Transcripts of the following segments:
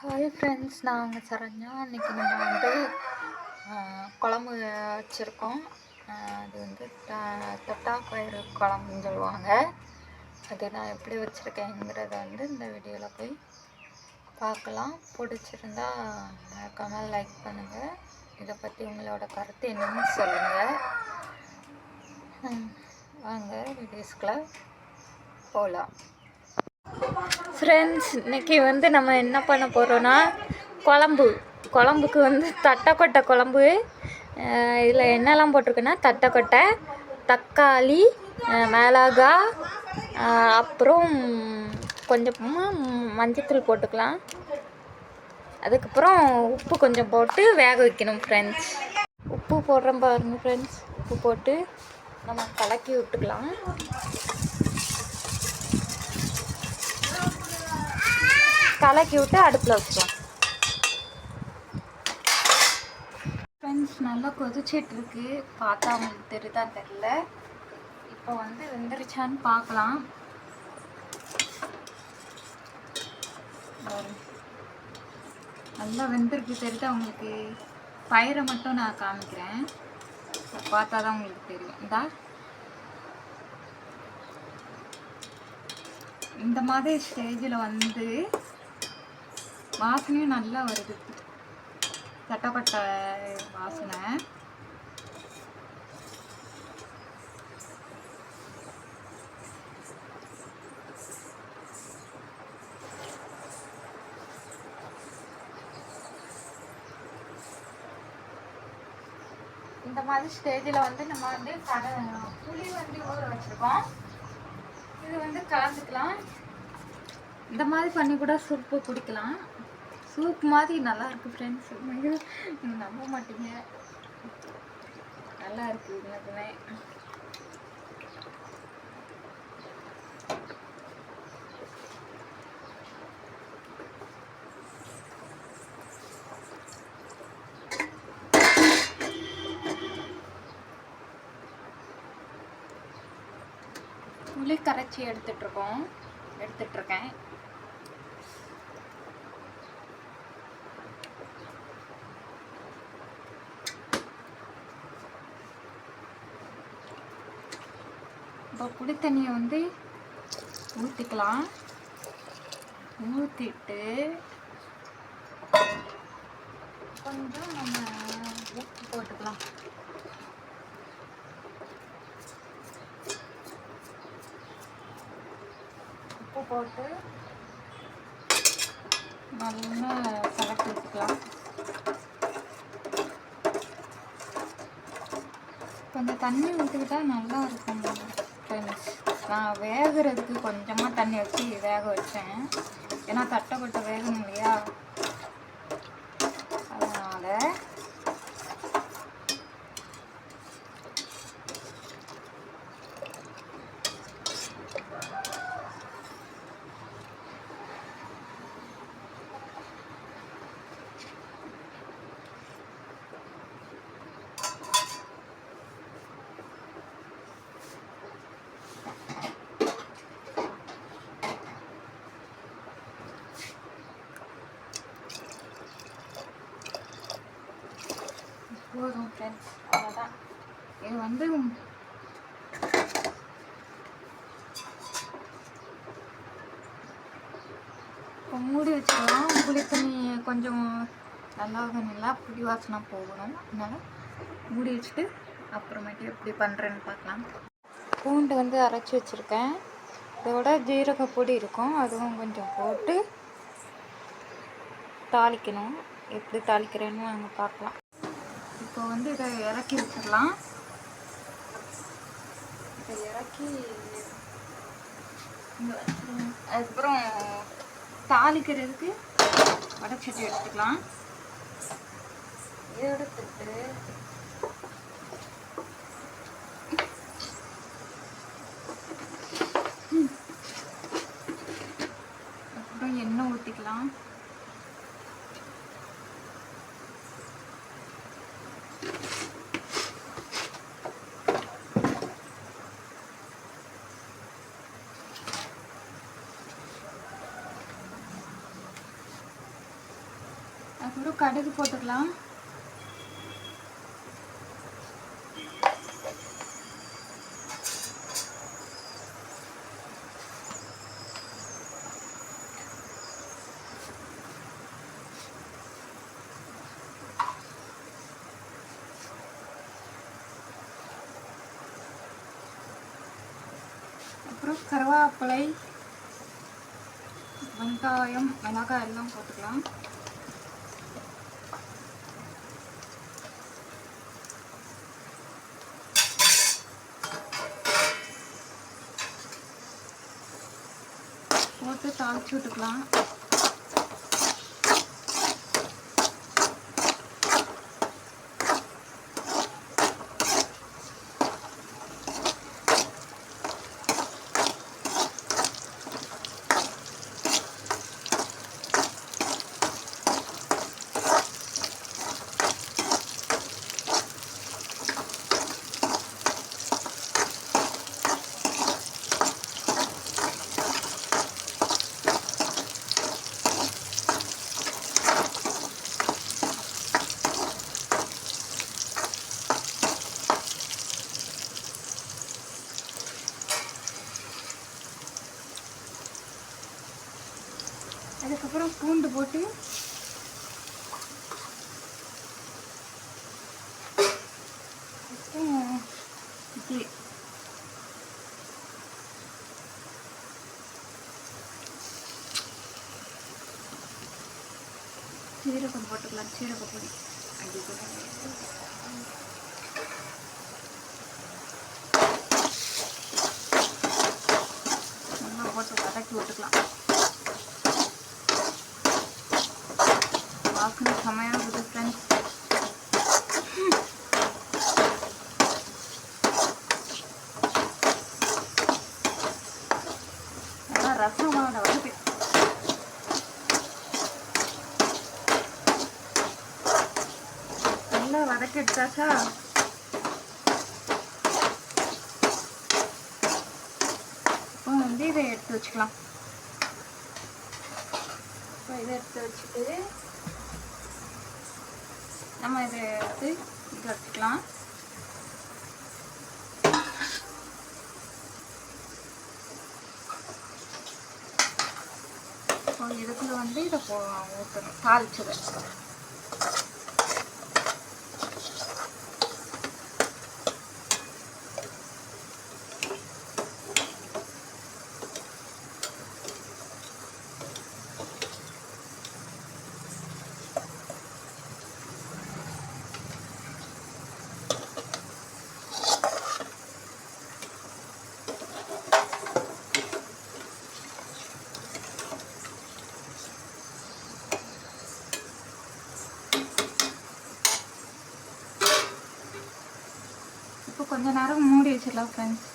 Hi friends நான் உங்கள் சரண்யா. இன்றைக்கி நம்ம வந்து குழம்பு வச்சுருக்கோம். அது வந்து தொட்டா தொட்டாப்பயிறு குழம்புன்னு சொல்லுவாங்க. அது நான் எப்படி வச்சுருக்கேங்கிறத வந்து இந்த வீடியோவில் போய் பார்க்கலாம். பிடிச்சிருந்தா மறக்காமல் லைக் பண்ணுங்கள் இதை பற்றி உங்களோட கருத்து என்னன்னு சொல்லுங்கள் வாங்க வீடியோஸ்குள்ளே போகலாம் ஃப்ரெண்ட்ஸ் இன்னைக்கு வந்து நம்ம என்ன பண்ண போகிறோன்னா குழம்பு. குழம்புக்கு வந்து தட்டைக்கொட்டை குழம்பு. இதில் என்னெல்லாம் போட்டிருக்குன்னா தட்டைக்கொட்டை தக்காளி மிளகா மிளகாய் அப்புறம் கொஞ்சமாக மஞ்சத்தூள் போட்டுக்கலாம். அதுக்கப்புறம் உப்பு கொஞ்சம் போட்டு வேக வைக்கணும் ஃப்ரெண்ட்ஸ் உப்பு போடுறோம் பாருங்கள் ஃப்ரெண்ட்ஸ் உப்பு போட்டு நம்ம கலக்கி விட்டுக்கலாம். கலக்கி விட்டு அடுப்பில் வச்சோம் ஃப்ரெண்ட்ஸ் நல்லா கொதிச்சிட்ருக்கு பார்த்தா உங்களுக்கு தெரியுதா தெரில இப்போ வந்து வெந்துருச்சான்னு பார்க்கலாம். நல்லா வெந்திருக்கு. தெரியுதா உங்களுக்கு? பயிரை மட்டும் நான் காமிக்கிறேன். பார்த்தா தான் உங்களுக்கு தெரியும். இந்தா. இந்த மாதிரி ஸ்டேஜில் வந்து வாசனையும் நல்லா வருது. தட்டப்பட்ட வாசனை. இந்த மாதிரி ஸ்டேஜில் வந்து நம்ம வந்து கடை புளி வந்து ஊற வச்சுருக்கோம். இது வந்து கலந்துக்கலாம். இந்த மாதிரி பண்ணி கூட சூப்பு குடிக்கலாம். சூப் மாதிரி நல்லா இருக்கு ஃப்ரெண்ட்ஸ் நீங்கள் நம்ப மாட்டீங்க. நல்லா இருக்கு எனக்குமே புளி கரைச்சி எடுத்துட்ருக்கோம் எடுத்துட்ருக்கேன் இப்போ புளி தண்ணியை வந்து ஊற்றிக்கலாம் ஊற்றிட்டு கொஞ்சம் நம்ம உப்பு போட்டுக்கலாம். உப்பு போட்டு நல்லா கலக்கி வச்சுக்கலாம். கொஞ்சம் தண்ணி ஊற்றிக்கிட்டா நல்லா இருக்கும். ஃப்ரெண்ட்ஸ் நான் வேகிறதுக்கு கொஞ்சமாக தண்ணி வச்சு வேக வச்சேன். ஏன்னா தட்டைப்பட்ட வேகணும் இல்லையா அதனால் போதும் ஃப்ரெண்ட்ஸ் அவ்வளோதான் இது வந்து இப்போ மூடி வச்சுக்கலாம் புளி தண்ணி கொஞ்சம் நல்லா நல்லா புளி வாசனை போகணும். அதனால் மூடி வச்சுட்டு அப்புறமேட்டு எப்படி பண்ணுறேன்னு பார்க்கலாம். பூண்டு வந்து அரைச்சி வச்சுருக்கேன். இதோட ஜீரக பொடி இருக்கும். அதுவும் கொஞ்சம் போட்டு தாளிக்கணும். எப்படி தாளிக்கிறேன்னு நாங்கள் பார்க்கலாம். இப்போ வந்து இதை இறக்கி வச்சிடலாம். இதை இறக்கி அதுக்கப்புறம் தாளிக்கிறதுக்கு வடச்சட்டி எடுத்துக்கலாம். எடுத்துட்டு அப்புறம் எண்ணெய் ஊற்றிக்கலாம் அப்புறம் கடுகு போட்டுக்கலாம். அப்புறம் கருவேப்பிலை வெங்காயம் மிளகாய் எல்லாம் போட்டுக்கலாம் போட்டு தாளிச்சு விட்டுக்கலாம். அதுக்கப்புறம் பூண்டு போட்டு இட்லி. சீரகம் போட்டுக்கலாம். சீரக பொடி. அப்படி நல்லா போட்டு வதக்கி விட்டுக்கலாம் வாசனை செமையாக இருக்குது ஃப்ரெண்ட்ஸ் நல்லா ரசமோட வருது நல்லா வதக்கி எடுத்தாச்சா இப்போ வந்து இதை எடுத்து வச்சுக்கலாம் இப்போ இதை எடுத்து வச்சுட்டு நம்ம இதை எடுத்து இதை வச்சுக்கலாம். இப்போ இதுக்குள்ள வந்து இதை ஊற்றணும் தாளிச்சது இப்போ கொஞ்ச நேரம் மூடி வச்சிடலாம் ஃப்ரெண்ட்ஸ்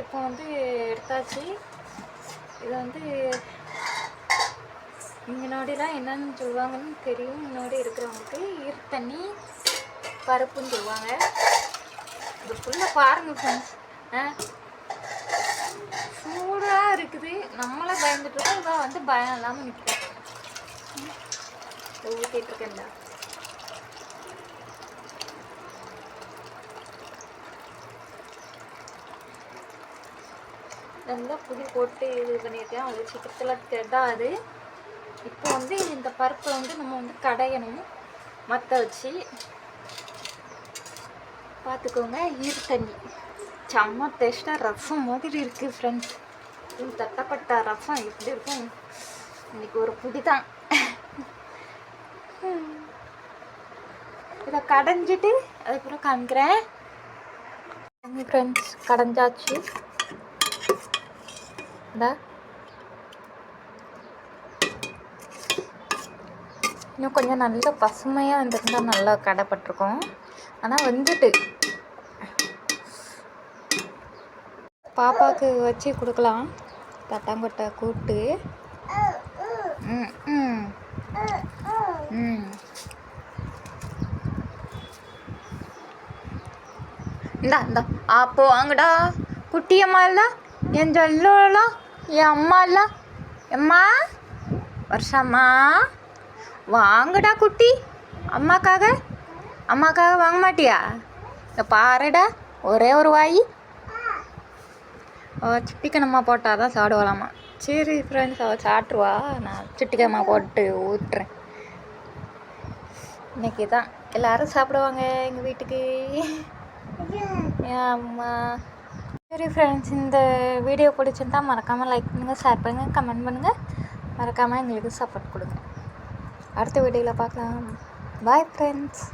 இப்போ வந்து எடுத்தாச்சு. இது வந்து முன்னாடிலாம் என்னென்னு சொல்லுவாங்கன்னு தெரியும். முன்னாடி இருக்கிறவங்களுக்கு ஈர் தண்ணி பருப்புன்னு சொல்லுவாங்க. இது ஃபுல்லாக பாருங்கள் ஃப்ரெண்ட்ஸ் ஆ? சூடாக இருக்குது. நம்மளே பயந்துட்டு இருக்கோம் இவன் வந்து பயம் இல்லாமல் நிற்கிறோம் ஊற்றிட்டு இருக்கேன்டா. நல்லா புளி போட்டு இது பண்ணியிருக்கேன் அது சீக்கிரத்தில் கெடாது. இப்போ வந்து இந்த பருப்பை வந்து நம்ம வந்து கடையணும். மற்ற வச்சு. பார்த்துக்கோங்க ஈர தண்ணி செம்ம டேஸ்ட்டாக ரசம் மாதிரி இருக்குது ஃப்ரெண்ட்ஸ் தட்டப்பட்ட ரசம் எப்படி இருக்கும்? இன்னைக்கு ஒரு புதிதான். இதை கடைஞ்சிட்டு அதுக்கப்புறம் காமிக்கிறேன். ஃப்ரெண்ட்ஸ் கடைஞ்சாச்சு. இந்த. இன்னும் கொஞ்சம் நல்ல பசுமையாக வந்திருந்தா நல்லா கடைப்பட்டிருக்கும். ஆனால் வந்துட்டு பாப்பாவுக்கு வச்சு கொடுக்கலாம். தட்டாங்கொட்டை கூப்பிட்டு ம் ம். இந்தா இந்தா. அப்போ வாங்கடா. குட்டி அம்மா இல்லை? என் ஜல்லோலாம் என் அம்மா இல்லை? அம்மா வருஷம்மா. வாங்கடா குட்டி. அம்மாக்காக? அம்மாக்காக வாங்க மாட்டியா? இந்த பாருடா. ஒரே ஒரு வாய். அவ சிட்டிக்கனம்மா போட்டால் தான் சாப்பிடுவாளாமா சரி ஃப்ரெண்ட்ஸ் அவள் சாப்பிட்ருவா நான் சிட்டிக்கம்மா போட்டு ஊட்டுறேன். இன்றைக்கி தான் எல்லாரும் சாப்பிடுவாங்க எங்கள் வீட்டுக்கு. அம்மா? சரி ஃப்ரெண்ட்ஸ் இந்த வீடியோ பிடிச்சிருந்தா மறக்காமல் லைக் பண்ணுங்கள் ஷேர் பண்ணுங்கள் கமெண்ட் பண்ணுங்கள் மறக்காமல் எங்களுக்கு சப்போர்ட் கொடுங்க. அடுத்த வீடியோவில் பார்க்கலாம். Bye friends